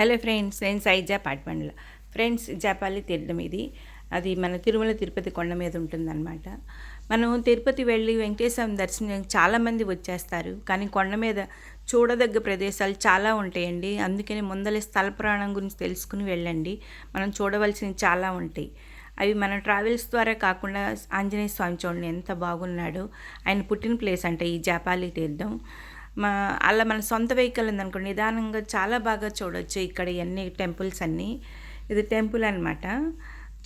Hello friends నేను సైజా Patipandla friends Japali తీర్థం ఇది. అది మన తిరుమల తిరుపతి కొండ మీద ఉంటుందన్నమాట. మనం తిరుపతి వెళ్ళి వెంకటేశ్వరం దర్శనం చాలామంది వచ్చేస్తారు. కానీ కొండ మీద చూడదగ్గ ప్రదేశాలు చాలా ఉంటాయండి. అందుకని ముందలే స్థల ప్రాణం గురించి తెలుసుకుని వెళ్ళండి. మనం చూడవలసినవి చాలా ఉంటాయి. అవి మన ట్రావెల్స్ ద్వారా కాకుండా ఆంజనేయ స్వామి చూడండి ఎంత బాగున్నాడు. ఆయన పుట్టిన ప్లేస్ అంటే ఈ జాపాలి తీర్థం. అలా మన సొంత వెహికల్ ఉందనుకోండి నిదానంగా చాలా బాగా చూడొచ్చు ఇక్కడ ఇవన్నీ టెంపుల్స్ అన్నీ ఇది టెంపుల్ అన్నమాట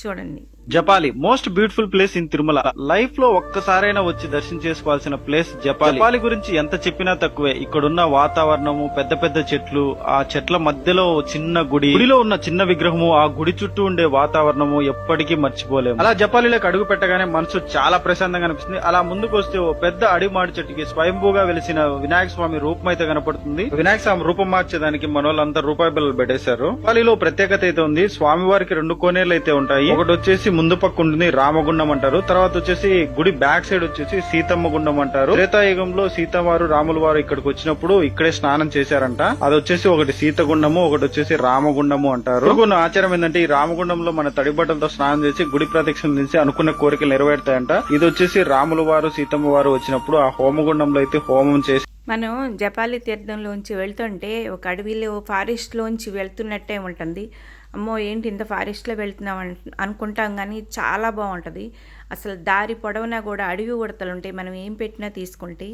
చూడండి. Japali most beautiful place in Tirumala. లైఫ్లో ఒక్కసారైనా వచ్చి దర్శనం చేసుకోవాల్సిన ప్లేస్ జపాలి. జపాలి గురించి ఎంత చెప్పినా తక్కువే. ఇక్కడున్న వాతావరణము పెద్ద పెద్ద చెట్లు ఆ చెట్ల మధ్యలో చిన్న గుడి. గుడిలో ఉన్న చిన్న విగ్రహము ఆ గుడి చుట్టూ ఉండే వాతావరణము ఎప్పటికీ మర్చిపోలేము. అలా జపాలిలోకి అడుగు పెట్టగానే మనసు చాలా ప్రశాంతంగా అనిపిస్తుంది. అలా ముందుకు వస్తే ఓ పెద్ద అడిమాడి చెట్టుకి స్వయంభూగా వెలిసిన వినాయక స్వామి రూపం అయితే కనపడుతుంది. వినాయక స్వామి రూపం మార్చేదానికి మన వాళ్ళంతా రూపాయి బిల్లలు పెట్టేశారు. జపాలిలో ప్రత్యేకత అయితే ఉంది. స్వామి వారికి రెండు కోనేర్లు అయితే ఉంటాయి. ఒకటి వచ్చేసి ముందు పక్క ఉంటుంది రామగుండం అంటారు. తర్వాత వచ్చేసి గుడి బ్యాక్ సైడ్ వచ్చేసి సీతమ్మ గుండం అంటారు. త్రేతాయుగంలో సీతవారు రాముల వారు ఇక్కడికి వచ్చినప్పుడు ఇక్కడే స్నానం చేశారంట. అది వచ్చేసి ఒకటి సీతగుండము ఒకటి వచ్చేసి రామగుండము అంటారు. కొన్ని ఆచారం ఏంటంటే ఈ రామగుండంలో మన తడిబట్టలతో స్నానం చేసి గుడి ప్రదక్షిణ చేసి అనుకున్న కోరికలు నెరవేరుతాయంట. ఇది వచ్చేసి రాముల వారు సీతమ్మ వారు వచ్చినప్పుడు ఆ హోమగుండంలో అయితే హోమం చేసి మనం జపాలి తీర్థంలోంచి వెళ్తుంటే ఒక అడవిలో ఫారెస్ట్లోంచి వెళ్తున్నట్టే ఉంటుంది. అమ్మో ఏంటి ఇంత ఫారెస్ట్లో వెళ్తున్నాం అనుకుంటాం కానీ చాలా బాగుంటుంది. అసలు దారి పొడవునా కూడా అడవి ఉడతలు ఉంటాయి. మనం ఏం పెట్టినా తీసుకుంటే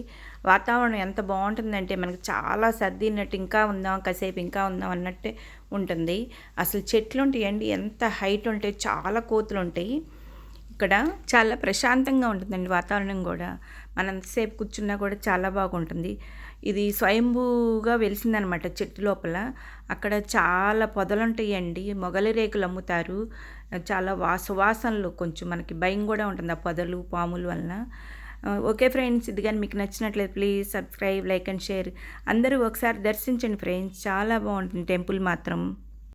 వాతావరణం ఎంత బాగుంటుందంటే మనకు చాలా సర్దినట్టు ఇంకా ఉందాం కాసేపు ఇంకా ఉందాం అన్నట్టే ఉంటుంది. అసలు చెట్లు ఉంటాయండి ఎంత హైట్ ఉంటాయి చాలా కోతులు ఉంటాయి ఇక్కడ చాలా ప్రశాంతంగా ఉంటుందండి వాతావరణం కూడా. మనం ఎంతసేపు కూర్చున్నా కూడా చాలా బాగుంటుంది. ఇది స్వయంభూగా వెలిసిందనమాట చెట్టు లోపల. అక్కడ చాలా పొదలు ఉంటాయండి. మొగలి రేకులు అమ్ముతారు. చాలా వా సువాసనలు కొంచెం మనకి భయం కూడా ఉంటుంది ఆ పొదలు పాములు వలన. ఓకే ఫ్రెండ్స్ ఇది కానీ మీకు నచ్చినట్లయితే please subscribe like and share. అందరూ ఒకసారి దర్శించండి ఫ్రెండ్స్. చాలా బాగుంటుంది టెంపుల్ మాత్రం.